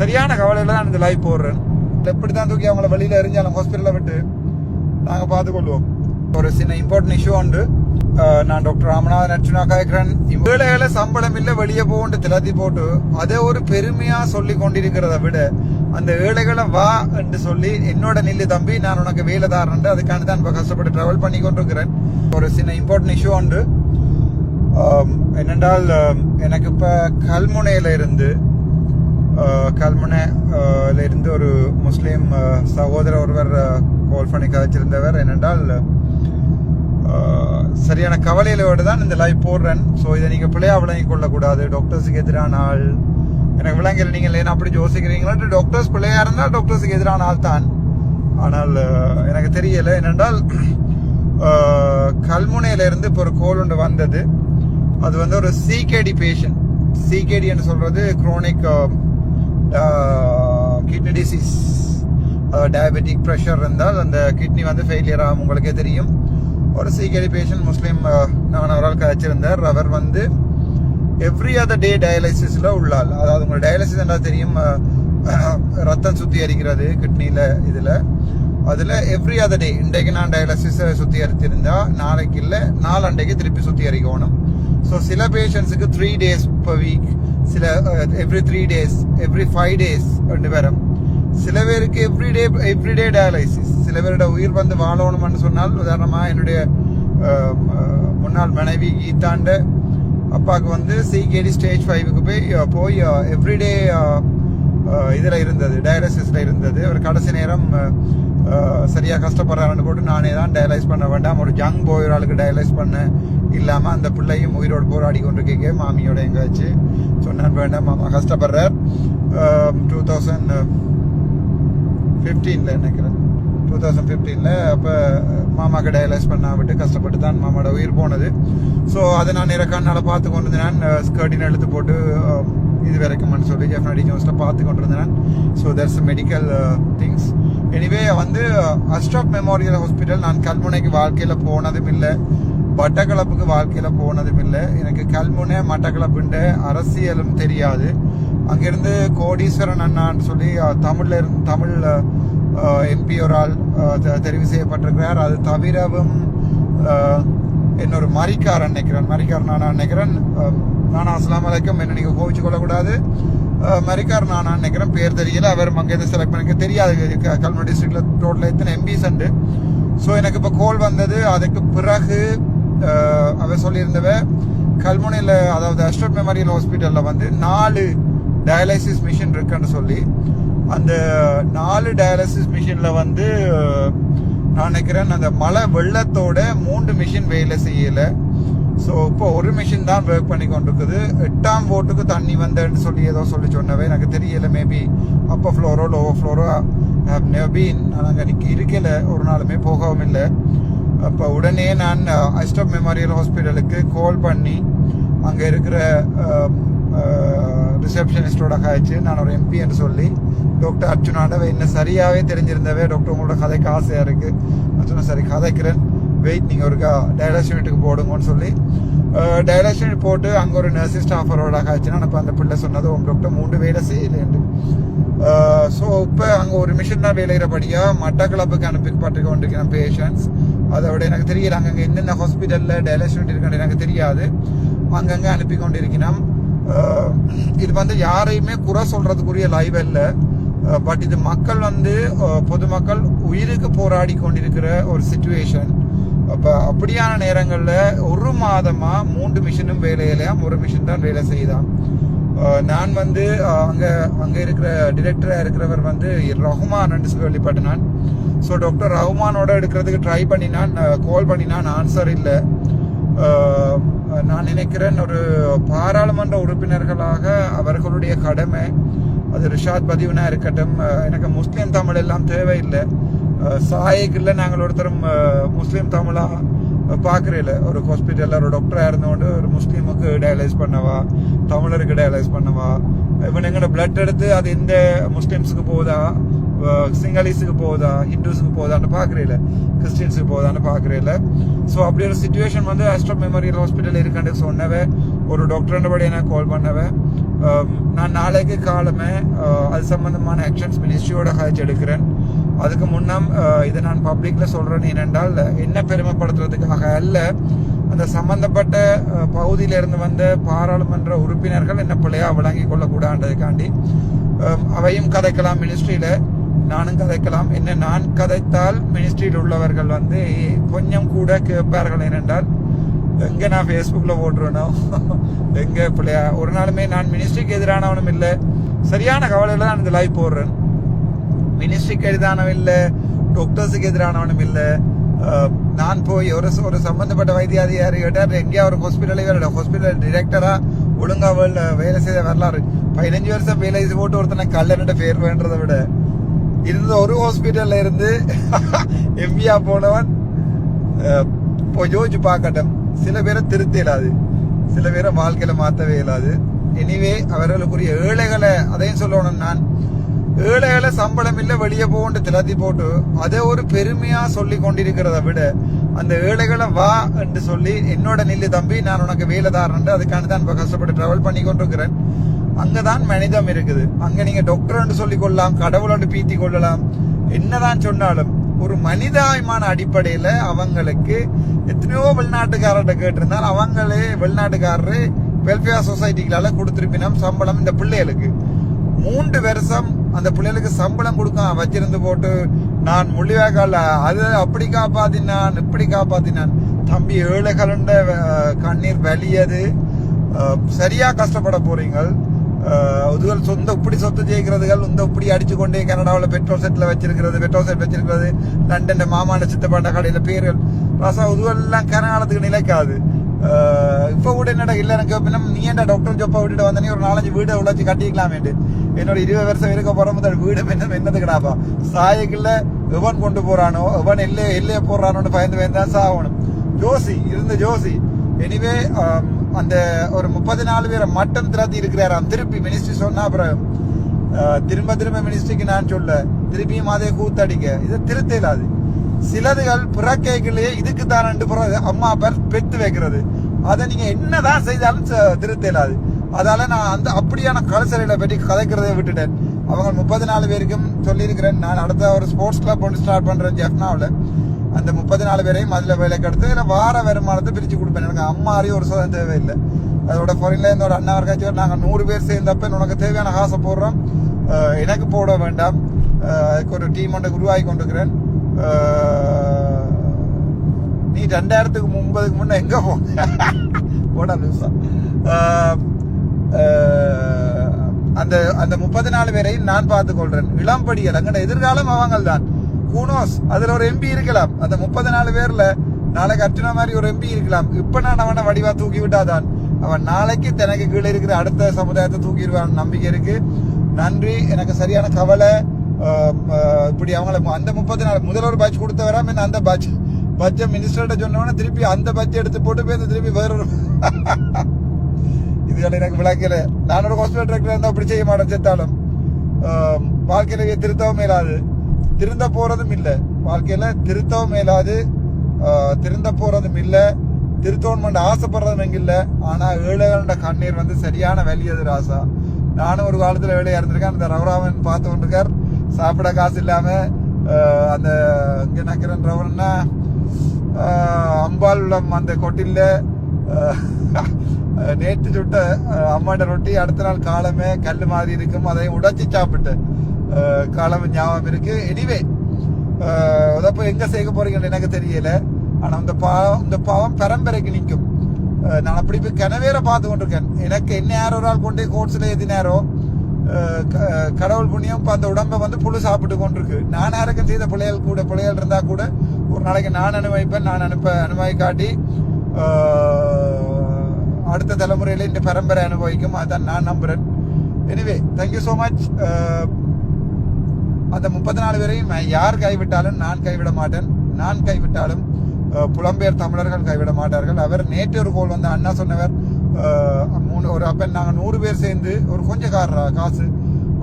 சரியான கவலையில் தான் இந்த லைவ் போடுறேன். எப்படி தான் தூக்கி அவங்கள வெளியில் எரிஞ்சாலும் ஹாஸ்பிட்டலில் விட்டு நாங்கள் பார்த்துக்கொள்வோம். ஒரு சின்ன இம்பார்ட்டன்ட் இஷ்யூ உண்டு. நான் டாக்டர் ராமநாதன் அர்ச்சுனா கேட்கிறேன் வேலைகளை சம்பளம் இல்லை வெளியே போகண்டு திலாத்தி போட்டு அதை ஒரு பெருமையா சொல்லி கொண்டிருக்கிறத விட அந்த ஏழைகளை வா என்று சொல்லி என்னோட நில்லு தம்பி நான் உனக்கு வேலை தாரேன் அதுக்கான தான் இப்போ கஷ்டப்பட்டு ட்ராவல் பண்ணி கொண்டிருக்கிறேன். ஒரு சின்ன இம்பார்ட்டன்ட் இஷ்யூ உண்டு. என்னென்றால் எனக்கு இப்போ கல்முனையில இருந்து கல்முனை இருந்து ஒரு முஸ்லீம் சகோதரர் ஒருவர் கால் பண்ணி கதைச்சிருந்தவர் என்னென்றால் சரியான கவலையிலோடு தான் இந்த லைவ் போடுறேன் ஸோ இதை நீங்கள் பிள்ளையாக விளங்கி கொள்ளக்கூடாது டாக்டர்ஸுக்கு எதிரான ஆள் எனக்கு விளங்கல நீங்கள் ஏன் அப்படி யோசிக்கிறீங்களா டாக்டர்ஸ் பிள்ளையாக இருந்தால் டாக்டர்ஸுக்கு எதிரான ஆள் தான் ஆனால் எனக்கு தெரியலை என்னென்றால் கல்முனையிலேருந்து இப்போ ஒரு கோல் ஒன்று வந்தது அது வந்து ஒரு சிகேடி பேஷண்ட் சிகேடி என்று சொல்கிறது chronic kidney disease diabetic pressure இருந்தால் அந்த கிட்னி வந்து ஃபெயிலியர் ஆகும் உங்களுக்கே தெரியும். ஒரு சீக்கிரி பேஷண்ட் முஸ்லீம் நான் அவரால் கழிச்சிருந்தார் அவர் வந்து எவ்ரி அதர் டே டயாலிசிஸில் உள்ளாள் அதாவது உங்களுக்கு டயாலிசிஸ் என்ன தெரியும் ரத்தம் ரத்தம் சுத்திகரிக்கிறது கிட்னியில் இதில். அதில் எவ்ரி அதர் டே இன்றைக்கு நான் டயாலிசிஸ் சுத்திகரித்திருந்தா நாளைக்கு இல்லை நாலண்டைக்கு திருப்பி சுத்திகரிக்கணும் ஸோ சில பேஷண்ட்ஸுக்கு த்ரீ டேஸ் பர் வீக் சில every three days every five days ரெண்டு பேரும். சில பேருக்கு எவ்ரிடே எவ்ரிடே டயாலிசிஸ் சில பேரோட உயிர் வந்து வாழணும்னு சொன்னால் உதாரணமாக என்னுடைய முன்னாள் மனைவி கீதாண்ட அப்பாவுக்கு வந்து சிகேடி ஸ்டேஜ் ஃபைவுக்கு போய் போய் எவ்ரிடே இதில் இருந்தது டயாலிசிஸில் இருந்தது. ஒரு கடைசி நேரம் சரியாக கஷ்டப்படுறாருன்னு போட்டு நானே தான் டயலைஸ் பண்ண வேண்டாம். ஒரு ஜங் போய் ஒரு ஆளுக்கு டயலைஸ் பண்ணேன். இல்லாமல் அந்த பிள்ளையும் உயிரோடு போராடி கொண்டிருக்கீங்க மாமியோட எங்காச்சு சொன்னான் வேண்டாம் மாமா கஷ்டப்படுறார். டூ தௌசண்ட் ஃபிஃப்டீனில் நினைக்கிறேன். டூ தௌசண்ட் ஃபிஃப்டீனில் அப்போ மாமாக்கு டயலைஸ் பண்ண விட்டு கஷ்டப்பட்டு தான் மாமாவோட உயிர் போனது. ஸோ அதை நான் இறக்கானால் பார்த்து கொண்டு இருந்தேன் ஸ்கர்ட்டின் uh, எழுத்து போட்டு um, இது வரைக்கும்னு சொல்லி ஜெஃப்னடி நியூஸில் பார்த்து கொண்டு இருந்தேன் so that's medical things anyway வந்து அஸ்டாப் மெமோரியல் ஹாஸ்பிட்டல் நான் கல்முனைக்கு வாழ்க்கையில் போனதும் இல்லை. மட்டக்களப்புக்கு வாழ்க்கையில் போனதும் இல்லை எனக்கு கல்முனை மட்டக்களப்புன்ற அரசியலும் தெரியாது. அங்கிருந்து கோடீஸ்வரன் அண்ணான்னு சொல்லி தமிழில் இருந்து தமிழ் எம்பி ஒரு ஆள் தெரிவு செய்யப்பட்டிருக்கிறார். அது தவிரவும் இன்னொரு மரிக்காரன் நினைக்கிறேன். மரிக்கார் நானா நினைக்கிறேன். நானா அஸ்லாம் வலைக்கும் என்ன நீங்கள் கோவிச்சு கொள்ளக்கூடாது. மரிக்கார் நானா நினைக்கிறேன். பேர் தெரியல. அவர் அங்கேருந்து செலக்ட் பண்ணிக்க தெரியாது. கல்முனை டிஸ்ட்ரிக்டில் டோட்டல் எத்தனை எம்பிஸ் உண்டு. ஸோ எனக்கு இப்போ கோல் வந்தது. அதுக்கு பிறகு அவ சொல்லியிருந்தவ கல்முனையில் அதாவது அஸ்ட்ரோட் மெமோரியல் ஹாஸ்பிட்டலில் வந்து நாலு டயாலிசிஸ் மிஷின் இருக்குன்னு சொல்லி அந்த நாலு டயாலிசிஸ் மிஷினில் வந்து நான் நினைக்கிறேன் அந்த மழை வெள்ளத்தோட மூன்று மிஷின் வேலை செய்யலை. ஸோ இப்போ ஒரு மிஷின் தான் ஒர்க் பண்ணி கொண்டிருக்குது. எட்டாம் போட்டுக்கு தண்ணி வந்தேன்னு சொல்லி ஏதோ சொல்லி சொன்னவே எனக்கு தெரியல மேபி அப்போ ஃப்ளோரோ லோவோ ஃப்ளோரோ பீன் நான் அங்கே நிற்க ஒரு நாளுமே போகவும் இல்லை. அப்போ உடனே நான் அஸ்டப் மெமோரியல் ஹாஸ்பிட்டலுக்கு கால் பண்ணி அங்கே இருக்கிற ரிசப்ஷனிஸ்டோட காய்ச்சி நான் ஒரு எம்பி என்று சொல்லி டாக்டர் அர்ச்சுனாண்ட என்ன சரியாகவே தெரிஞ்சிருந்தவே டாக்டர் உங்களோட கதைக்கு ஆசையாக இருக்குது நான் சரி கதைக்கிறேன். வெயிட் நீங்கள் ஒருக்கா டயலாஸ் யூனிட்டுக்கு போடுங்கன்னு சொல்லி டயலாஸ் யூனிட் போட்டு அங்கே ஒரு நர்சிங் ஸ்டாஃபரோட காய்ச்சினா இப்போ அந்த பிள்ளை சொன்னது உங்க டாக்டர் மூன்று வேலை செய்யலேண்டு ஸோ இப்போ அங்கே ஒரு மிஷினாக வேலைகிறபடியாக மட்டக்களப்புக்கு அனுப்பிப்பட்டு கொண்டிருக்கிற பேஷண்ட்ஸ் அதை விட எனக்கு தெரியல. அங்கங்கே என்னென்ன ஹாஸ்பிட்டலில் டயலாஸ் யூனிட் எனக்கு தெரியாது. அங்கங்கே அனுப்பி கொண்டிருக்கிறோம் இது வந்து யாரையுமே குறை சொல்கிறதுக்குரிய லைவ் இல்லை பட் இது மக்கள் வந்து பொதுமக்கள் உயிருக்கு போராடி கொண்டிருக்கிற ஒரு சுச்சுவேஷன் அப்போ அப்படியான நேரங்களில் ஒரு மாதமாக மூன்று மிஷினும் வேலையிலையாம் ஒரு மிஷின் தான் வேலை செய்தான் நான் வந்து அங்கே அங்கே இருக்கிற டிரெக்டராக இருக்கிறவர் வந்து ரஹ்மான் கேள்விப்பட்டேன் ஸோ டாக்டர் ரஹ்மானோட எடுக்கிறதுக்கு ட்ரை பண்ணினான். கால் பண்ணினான். ஆன்சர் இல்லை. நான் நினைக்கிறேன் ஒரு பாராளுமன்ற உறுப்பினர்களாக அவர்களுடைய கடமை அது ரிஷாத் பதிவுனா இருக்கட்டும் எனக்கு முஸ்லீம் தமிழ் எல்லாம் தேவையில்லை. அஹ், சாயக்குள்ள நாங்கள் ஒருத்தரும் முஸ்லீம் தமிழாக பார்க்குறையில் ஒரு ஹாஸ்பிட்டலில் ஒரு டாக்டராக இருந்தோண்டு ஒரு முஸ்லீமுக்கு டயலைஸ் பண்ணவா தமிழருக்கு டயலைஸ் பண்ணவா இவன் எங்கட பிளட் எடுத்து அது இந்த முஸ்லீம்ஸுக்கு போகுதா சிங்களீஸுக்கு போகுதா ஹிந்துஸுக்கு போகுதான்னு பார்க்குறையில கிறிஸ்டின்ஸுக்கு போகுதான்னு பார்க்குறையில ஸோ அப்படி ஒரு சுச்சுவேஷன் வந்து ஆஸ்ட்ரோ மெமோரியல் ஹாஸ்பிட்டல் இருக்கான்னு சொன்னவே ஒரு டாக்டர்ன்றபடி எனக்கு கால் பண்ணவே நான் நாளைக்கு காலமே அது சம்மந்தமான ஆக்ஷன்ஸ் மினிஸ்ட்ரியோட ஹாஜ் எடுக்கிறேன். அதுக்கு முன்னம் இதை நான் பப்ளிக்ல சொல்றேன் ஏனென்றால் என்ன பெருமைப்படுத்துறதுக்காக அல்ல அந்த சம்பந்தப்பட்ட அஹ், பகுதியில இருந்து வந்த பாராளுமன்ற உறுப்பினர்கள் என்ன பிள்ளையா விளங்கி கொள்ளக்கூடாதுக்காண்டி அவையும் கதைக்கலாம் மினிஸ்ட்ரியில நானும் கதைக்கலாம். என்ன நான் கதைத்தால் மினிஸ்ட்ரியில் உள்ளவர்கள் வந்து கொஞ்சம் கூட கேட்பார்கள் ஏனென்றால் எங்க நான் ஃபேஸ்புக்ல போட்டுருவேனோ? எங்க பிள்ளையா? ஒரு நாளுமே நான் மினிஸ்ட்ரிக்கு எதிரானவனும் இல்லை. சரியான கவலையில தான் இந்த லைவ் போடுறேன். மினிஸ்ட்ரிக்கு எதிரானவன் இல்லை டாக்டர்ஸுக்கு எதிரானவனும் இல்லை நான் போய் ஒரு ஒரு சம்பந்தப்பட்ட வைத்தியாதிகாரி கேட்டார் எங்கேயா ஒரு ஹாஸ்பிட்டலே வேற ஹாஸ்பிட்டல் டிரெக்டராக ஒழுங்காக வேலை வேலை செய்த வரலாறு. பதினஞ்சு வருஷம் வேலை செய்து போட்டு ஒருத்தனை கல்லன்ட்டு பேர் வேண்டதை விட. இருந்த ஒரு ஹாஸ்பிட்டலில் இருந்து எம்பியா போனவன் இப்போ யோசிச்சு பார்க்கட்டும். சில பேரை திருத்த இயலாது. சில பேரை வாழ்க்கையில் மாற்றவே இயலாது. எனிவே அவர்களுக்குரிய ஏழைகளை அதையும் சொல்லணும். நான் ஏழைகளை சம்பளம் இல்லை வெளியே போகண்டு திலத்தி போட்டு அதை ஒரு பெருமையாக சொல்லி கொண்டிருக்கிறத விட அந்த ஏழைகளை வா என்று சொல்லி என்னோட நில்லு தம்பி நான் உனக்கு வேலை தாரேன் அதுக்காண்டி தான் இப்போ கஷ்டப்பட்டு ட்ராவல் பண்ணி கொண்டிருக்கிறேன். அங்கதான் மனிதம் இருக்குது. அங்கே நீங்கள் டாக்டர் சொல்லி கொள்ளலாம் கடவுளோடு பீத்தி கொள்ளலாம். என்னதான் சொன்னாலும் ஒரு மனிதாயமான அடிப்படையில் அவங்களுக்கு எத்தனையோ வெளிநாட்டுக்காரர்கிட்ட கேட்டிருந்தால் அவங்களே வெளிநாட்டுக்காரரு வெல்ஃபேர் சொசைட்டிகளால் கொடுத்துருப்பினோம் சம்பளம் இந்த பிள்ளைகளுக்கு. மூன்று வருஷம் அந்த பிள்ளைகளுக்கு சம்பளம் கொடுக்க வச்சிருந்து போட்டு நான் மொழிவாக்கால அது அப்படி காப்பாத்தினான் இப்படி காப்பாத்தினான். தம்பி ஏழைகளுண்ட கலண்ட கண்ணீர் வலியது. சரியா கஷ்டப்பட போறீங்க அஹ், இதுகள் சொந்த இப்படி சொத்து ஜெயிக்கிறதுகள் இந்த இப்படி அடிச்சு கொண்டே கனடாவில் பெட்ரோல் செட்டில் வச்சிருக்கிறது பெட்ரோல் செட் வச்சிருக்கிறது லண்டன் மாமான சித்தப்பாண்ட கடையில் பேர்கள் ரசம் இதுவெல்லாம் கனகாலத்துக்கு நிலைக்காது. இப்போ கூட என்னடா இல்லை எனக்கு பின்னும் நீ ஏன்டா டாக்டர் ஜொப்பா விட்டுட்டு வந்தனே ஒரு நாலஞ்சு வீடு உழைச்சு கட்டிக்கலாமேட்டு என்னோட இருபது வருஷம் இருக்க போற முதல் வீடு என்ன கிடாப்பா சாயக்குள்ள எவன் கொண்டு போகிறானோ எவன் எல்லையே எல்லையே போடுறானோன்னு பயந்து பயந்து தான் சாகணும் ஜோசி இருந்த ஜோசி எனிவே அந்த ஒரு முப்பது நாலு பேரை மட்டும் திராத்தி இருக்கிறாராம் திருப்பி மினிஸ்ட்ரி சொன்னா அப்புறம் திரும்ப திரும்ப மினிஸ்ட்ரிக்கு நான் சொல்ல திருப்பியும் அதே கூத்தடிக்க இதை திருத்தலாது சிலதுகள் பிறக்கைகளே இதுக்கு தான் ரெண்டு புறம் அம்மா பேர் பெத்து வைக்கிறது. அதை நீங்க என்னதான் செய்தாலும் திருத்த இல்லாது அதால நான் அந்த அப்படியான கலசரையில பற்றி கதைக்கிறதை விட்டுட்டேன். அவங்க முப்பது நாலு பேருக்கும் சொல்லியிருக்கிறேன். நான் அடுத்த ஒரு ஸ்போர்ட்ஸ் கிளப் ஒன்று ஸ்டார்ட் பண்றேன் ஜெஃப்னாவில். அந்த முப்பது நாலு பேரையும் அதில் வேலைக்கு எடுத்து இதில் வார வருமானத்தை பிரித்து கொடுப்பேன். எனக்கு அம்மாரி ஒரு சதம் தேவையில்லை. அதோட ஃபாரின்ல இருந்து அண்ணா இருக்காச்சும் நாங்கள் நூறு பேர் சேர்ந்தப்ப உனக்கு தேவையான காசை போடுறோம். எனக்கு போட வேண்டாம். அதுக்கு ஒரு டீம் ஒன்றை உருவாகி கொண்டிருக்கிறேன். நீ ரெண்டாயிரத்துக்கு முன்பதுக்கு முன்ன எங்க போன போடா லூசா. அந்த அந்த முப்பத்தி நாலு பேரையும் நான் பார்த்துக் கொள்றேன். இளம்படிகள் அங்கே எதிர்காலம் அவங்கள் தான் கூனோஸ் அதுல ஒரு எம்பி இருக்கலாம். அந்த முப்பத்தி நாலு பேர்ல நாளைக்கு அர்ச்சனா மாதிரி ஒரு எம்பி இருக்கலாம். இப்ப நான் அவனை வடிவா தூக்கி விட்டாதான். அவன் நாளைக்கு தனக்கு கீழே இருக்கிற அடுத்த சமுதாயத்தை தூக்கிடுவான் நம்பிக்கை இருக்கு. நன்றி. எனக்கு சரியான கவலை. இப்படி அவங்கள அந்த முப்பத்தி நாலு முதல் ஒரு பேட்ச் கொடுத்தவரா மீன் அந்த பேட்ச் பட்ஜெட் மினிஸ்டர்கிட்ட சொன்னவொடனே திருப்பி அந்த பட்ஜெட் எடுத்து போட்டு போய் திருப்பி வேற ஒரு இதுகள் எனக்கு விளக்கல நான் ஒரு ஹாஸ்பிட்டல் டிரெக்டர் இருந்தால் அப்படி செய்ய மாட்டேன் செத்தாலும். வாழ்க்கையில திருத்தவும் மேலாது திருந்த போறதும் இல்லை. வாழ்க்கையில திருத்தவும் மேலாது திருந்த போறதும் இல்லை. திருத்தோன்மெண்ட் ஆசைப்படுறதும் எங்க இல்லை. ஆனா ஏழைகளோட கண்ணீர் வந்து சரியான வெளியது ராசா. நானும் ஒரு காலத்துல வேலையா இருந்திருக்கேன். அந்த ரவராமன் பார்த்து கொண்டிருக்கார். சாப்பிட காசு இல்லாம அந்த இங்க நக்கிறன்றவன்னா ரவன்னா அந்த கொட்டில்ல நேற்று சுட்ட அம்மாண்ட ரொட்டி அடுத்த நாள் காலமே கல் மாதிரி இருக்கும் அதையும் உடைச்சி சாப்பிட்டு காலம் ஞாபகம் இருக்கு. எனிவே அதப்போ எங்க சேர்க்க போறீங்கன்னு எனக்கு தெரியல. ஆனா இந்த பாவம் இந்த பாவம் பரம்பரைக்கு நிற்கும். நான் அப்படி போய் கிணவேற பார்த்து கொண்டிருக்கேன். எனக்கு என்ன யாரோ ஒரு ஆள் கொண்டு கோட்ஸ்ல ஏத்தினாரோ கடவுள் புண்ணியம் இப்போ அந்த உடம்பை வந்து புழு சாப்பிட்டு கொண்டிருக்கு. நான் அரக்கம் செய்த பிள்ளைகள் கூட பிள்ளைகள் இருந்தா கூட ஒரு நாளைக்கு நான் அனுபவிப்பேன் நான் அனுப்ப அனுபவி காட்டி அடுத்த தலைமுறையில இந்த பரம்பரை அனுபவிக்கும். அதான் நான் நம்புறேன். எனிவே தேங்க்யூ ஸோ மச் அந்த முப்பத்தி நாலு பேரையும் யார் கைவிட்டாலும் நான் கைவிட மாட்டேன். நான் கைவிட்டாலும் புலம்பெயர் தமிழர்கள் கைவிட மாட்டார்கள். அவர் நேற்று ஒரு கோல் வந்து அண்ணா சொன்னவர். மூணு ஒரு அப்பன் நாங்கள் நூறு பேர் சேர்ந்து ஒரு கொஞ்சம் காரா காசு.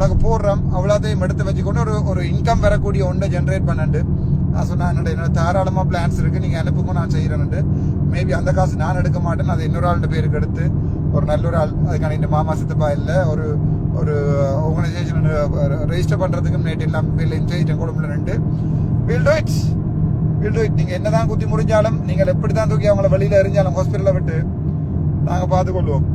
உனக்கு போடுறோம் அவ்வளோத்தையும் எடுத்து வச்சுக்கொண்டு ஒரு ஒரு இன்கம் வரக்கூடிய ஒன்றை ஜென்ரேட் பண்ணண்டு. நான் சொன்னேன் என்னோட என்னோட தாராளமாக பிளான்ஸ் இருக்குது நீங்கள் அனுப்புங்க நான் செய்கிறேன்ட்டு மேபி அந்த காசு நான் எடுக்க மாட்டேன் அது இன்னொரு ஆளுடைய பேருக்கு எடுத்து ஒரு நல்ல ஒரு ஆள் அதுக்கான இந்த மாமா சித்தப்பா இல்லை ஒரு ஒரு ஆர்கனைசேஷன் ரெஜிஸ்டர் பண்ணுறதுக்கு நேற்று எல்லாம் பில் செய்யிட்டேன் கொழும்புல ரெண்டு. Will do it's will do it நீங்கள் என்னதான் குத்தி முடிஞ்சாலும் நீங்கள் எப்படி தான் தூக்கி அவங்கள வெளியில் எரிஞ்சாலும் ஹாஸ்பிட்டலில் விட்டு நாங்கள் பார்த்துக்கொள்வோம்.